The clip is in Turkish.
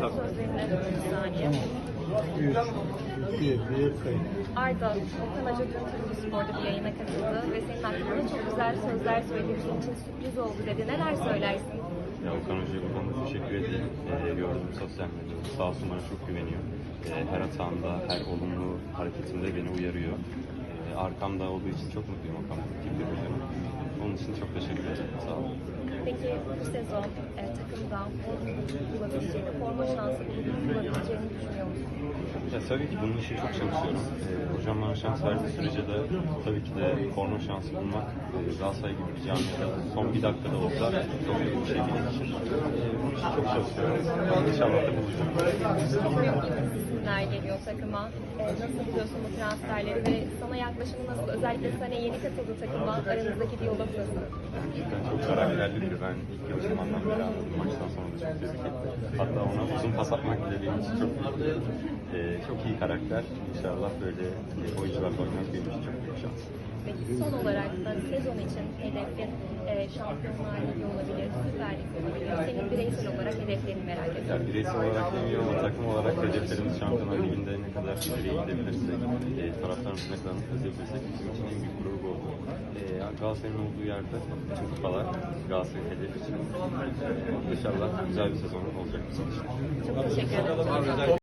Tabii. sözlerine bir saniye. 3, 2, 1, kayıt. Arda, Okan Hoca dün Türkçü Spor'da bir yayına katıldı ve senin hakkında çok güzel sözler söyledi. İçin sürpriz oldu dedi. Neler söylersin? Ya Okan Hoca'ya teşekkür ederim. Ee, gördüm sosyal medyada. Sağ olsun bana çok güveniyor. Ee, her hatamda, her olumlu hareketimde beni uyarıyor. Ee, arkamda olduğu için çok mutluyum Okan Hocam. Onun için çok teşekkür ederim. Sağ olun. Bu sezon e, takımda bulabileceğini, forma şansı bulabileceğini düşünüyor musun? Ya tabii ki bunun için çok çalışıyorum. Ee, hocam bana şans verdiği sürece de tabii ki de forma şansı bulmak e, Galatasaray gibi bir camiada son bir dakikada olsa çok iyi bir şey benim için. Ee, için çok çalışıyorum. İnşallah da büyük isimler geliyor takıma. E, nasıl buluyorsun bu transferleri ve sana yaklaşımı nasıl? Özellikle sana yeni katıldı takıma. Aranızdaki diyalog nasıl? Gerçekten çok karakterli biri. Ben ilk yarışmandan beri anladım. Maçtan sonra da çok tebrik etti. Hatta ona uzun pas atmak benim için çok. Ee, çok iyi karakter. İnşallah böyle e, oyuncularla oynamak benim için çok büyük şans. Peki son olarak da sezon için hedefin e, Şampiyonlar Ligi olabilir, Süper Lig olabilir. Senin bireysel olarak hedeflerini merak ediyorum. bireysel olarak demiyor ama takım olarak hedeflerimiz Şampiyonlar Ligi'nde ne kadar ileriye gidebilirsek, e, taraftarımızı ne kadar mutlu edebilirsek bizim için en büyük gurur bu olur. E, Galatasaray'ın olduğu yerde bütün kupalar Galatasaray hedefi için. E, inşallah güzel bir sezon olacak bizim için. Çok teşekkür ederim.